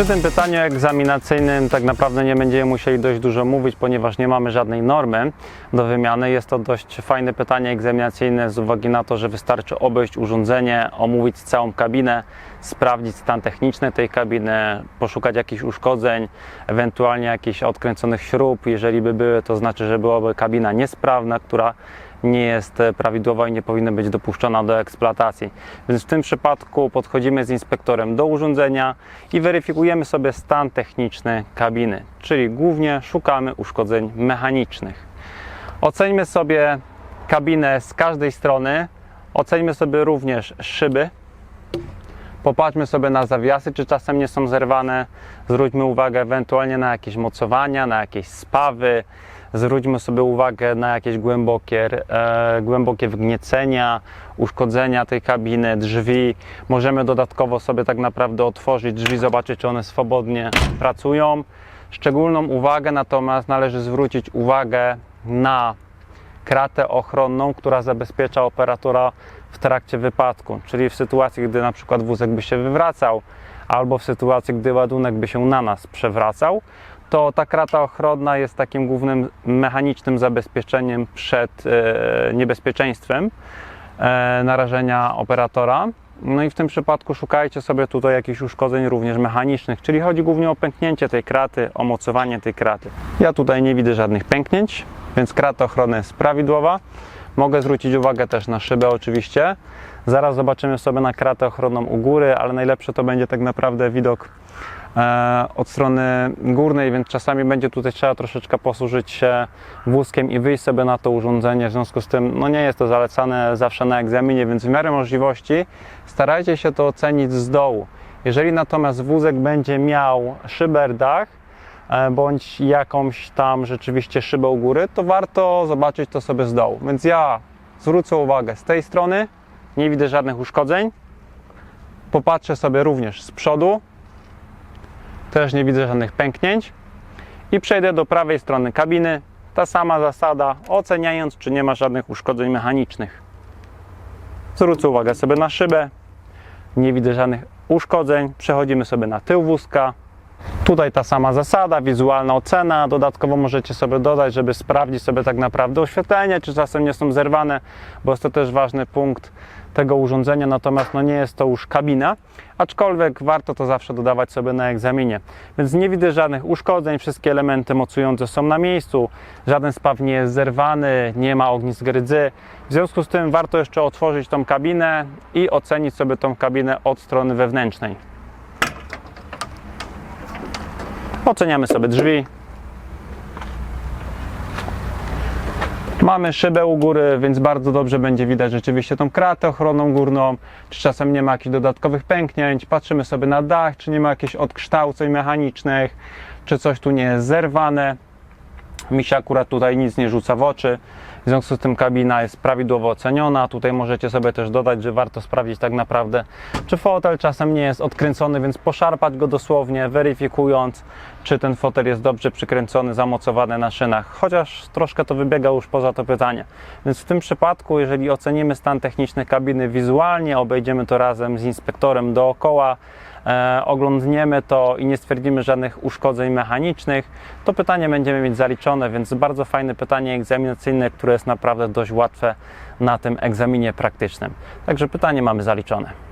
Przy tym pytaniu egzaminacyjnym tak naprawdę nie będziemy musieli dość dużo mówić, ponieważ nie mamy żadnej normy do wymiany. Jest to dość fajne pytanie egzaminacyjne z uwagi na to, że wystarczy obejść urządzenie, omówić całą kabinę, sprawdzić stan techniczny tej kabiny, poszukać jakichś uszkodzeń, ewentualnie jakichś odkręconych śrub. Jeżeli by były, to znaczy, że byłaby kabina niesprawna, która nie jest e, prawidłowa i nie powinna być dopuszczona do eksploatacji. Więc w tym przypadku podchodzimy z inspektorem do urządzenia i weryfikujemy sobie stan techniczny kabiny, czyli głównie szukamy uszkodzeń mechanicznych. Oceńmy sobie kabinę z każdej strony, oceńmy sobie również szyby. Popatrzmy sobie na zawiasy, czy czasem nie są zerwane. Zwróćmy uwagę ewentualnie na jakieś mocowania, na jakieś spawy. Zwróćmy sobie uwagę na jakieś głębokie, e, głębokie wgniecenia, uszkodzenia tej kabiny, drzwi. Możemy dodatkowo sobie tak naprawdę otworzyć drzwi, zobaczyć, czy one swobodnie pracują. Szczególną uwagę natomiast należy zwrócić uwagę na kratę ochronną, która zabezpiecza operatora w trakcie wypadku, czyli w sytuacji, gdy na przykład wózek by się wywracał, albo w sytuacji, gdy ładunek by się na nas przewracał, to ta krata ochronna jest takim głównym mechanicznym zabezpieczeniem przed e, niebezpieczeństwem e, narażenia operatora. No i w tym przypadku szukajcie sobie tutaj jakichś uszkodzeń również mechanicznych, czyli chodzi głównie o pęknięcie tej kraty, o mocowanie tej kraty. Ja tutaj nie widzę żadnych pęknięć, więc krata ochronna jest prawidłowa. Mogę zwrócić uwagę też na szybę oczywiście. Zaraz zobaczymy sobie na kratę ochronną u góry, ale najlepsze to będzie tak naprawdę widok e, od strony górnej, więc czasami będzie tutaj trzeba troszeczkę posłużyć się wózkiem i wyjść sobie na to urządzenie. W związku z tym no nie jest to zalecane zawsze na egzaminie, więc w miarę możliwości starajcie się to ocenić z dołu. Jeżeli natomiast wózek będzie miał szyberdach, e, bądź jakąś tam rzeczywiście szybę u góry, to warto zobaczyć to sobie z dołu. Więc ja zwrócę uwagę z tej strony, nie widzę żadnych uszkodzeń. Popatrzę sobie również z przodu, też nie widzę żadnych pęknięć. I przejdę do prawej strony kabiny. Ta sama zasada, oceniając, czy nie ma żadnych uszkodzeń mechanicznych. Zwrócę uwagę sobie na szybę. Nie widzę żadnych uszkodzeń. Przechodzimy sobie na tył wózka. Tutaj ta sama zasada, wizualna ocena. Dodatkowo możecie sobie dodać, żeby sprawdzić sobie tak naprawdę oświetlenie, czy czasem nie są zerwane, bo jest to też ważny punkt tego urządzenia, natomiast no nie jest to już kabina, aczkolwiek warto to zawsze dodawać sobie na egzaminie. Więc nie widzę żadnych uszkodzeń, wszystkie elementy mocujące są na miejscu, żaden spaw nie jest zerwany, nie ma ognisk rydzy. W związku z tym warto jeszcze otworzyć tą kabinę i ocenić sobie tą kabinę od strony wewnętrznej. Oceniamy sobie drzwi. Mamy szybę u góry, więc bardzo dobrze będzie widać rzeczywiście tą kratę ochronną górną, czy czasem nie ma jakichś dodatkowych pęknięć. Patrzymy sobie na dach, czy nie ma jakichś odkształceń mechanicznych, czy coś tu nie jest zerwane. Mi się akurat tutaj nic nie rzuca w oczy. W związku z tym kabina jest prawidłowo oceniona. Tutaj możecie sobie też dodać, że warto sprawdzić tak naprawdę, czy fotel czasem nie jest odkręcony, więc poszarpać go dosłownie, weryfikując, czy ten fotel jest dobrze przykręcony, zamocowany na szynach. Chociaż troszkę to wybiega już poza to pytanie. Więc w tym przypadku, jeżeli ocenimy stan techniczny kabiny wizualnie, obejdziemy to razem z inspektorem dookoła, oglądniemy to i nie stwierdzimy żadnych uszkodzeń mechanicznych, to pytanie będziemy mieć zaliczone, więc bardzo fajne pytanie egzaminacyjne, które jest naprawdę dość łatwe na tym egzaminie praktycznym. Także pytanie mamy zaliczone.